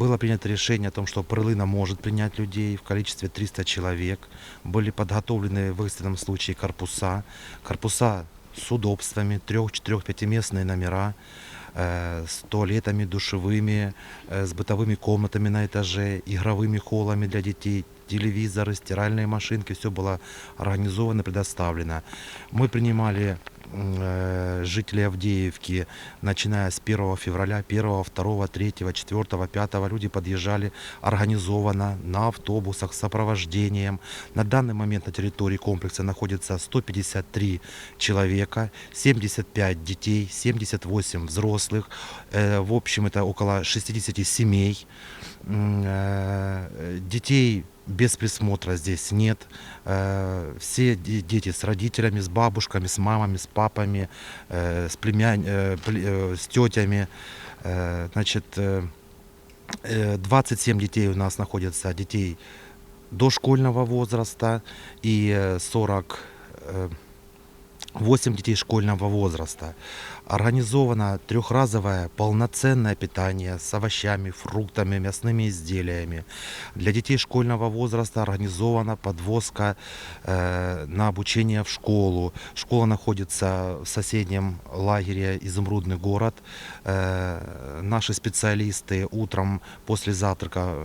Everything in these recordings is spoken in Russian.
Было принято решение о том, что Прылына может принять людей в количестве 300 человек. Были подготовлены в экстренном случае корпуса. Корпуса с удобствами, трех, четырех, пятиместные номера, э, с туалетами, душевыми, э, с бытовыми комнатами на этаже, игровыми холлами для детей, телевизоры, стиральные машинки, все было организовано, предоставлено. Мы принимали э, жителей Авдеевки, начиная с 1 февраля, 1, 2, 3, 4, 5, люди подъезжали организованно на автобусах с сопровождением. На данный момент на территории комплекса находится 153 человека, 75 детей, 78 взрослых. Э, В общем, это около 60 семей. Э, Детей без присмотра здесь нет. Э, все дети с родителями, с бабушками, с мамами, с папами, э, с, племянь э, с тетями. Значит, 27 детей у нас находятся, детей дошкольного возраста и 40 8 детей школьного возраста. Организовано трехразовое полноценное питание с овощами, фруктами, мясными изделиями. Для детей школьного возраста организована подвозка э, на обучение в школу. Школа находится в соседнем лагере «Изумрудный город». Э, наши специалисты утром после завтрака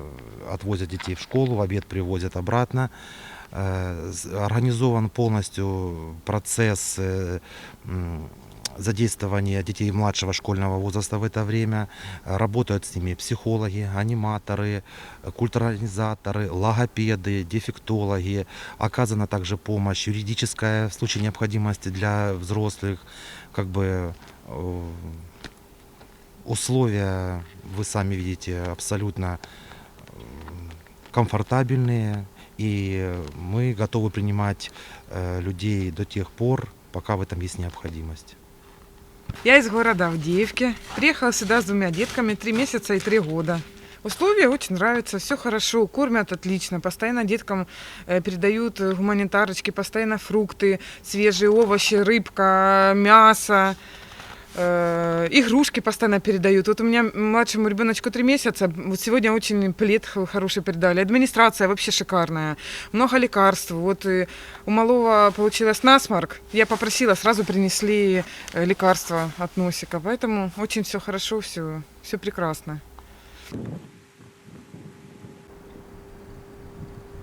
отвозят детей в школу, в обед привозят обратно. Э, Организован полностью процесс э, задействования детей младшего школьного возраста в это время. Работают с ними психологи, аниматоры, культурализаторы, логопеды, дефектологи. Оказана также помощь юридическая в случае необходимости для взрослых. Как бы э, условия, вы сами видите, абсолютно комфортабельные. И мы готовы принимать э, людей до тех пор, пока в этом есть необходимость. Я из города Авдеевки. Приехала сюда с двумя детками, три месяца и три года. Условия очень нравятся, все хорошо, кормят отлично, постоянно деткам э, передают гуманитарочки, постоянно фрукты, свежие овощи, рыбка, мясо, э, игрушки постоянно передают. Вот у меня младшему ребеночку три месяца, вот сегодня очень плед хороший передали. Администрация вообще шикарная, много лекарств. Вот э, у малого получилось насморк, я попросила, сразу принесли э, лекарства от носика, поэтому очень все хорошо, все, все прекрасно.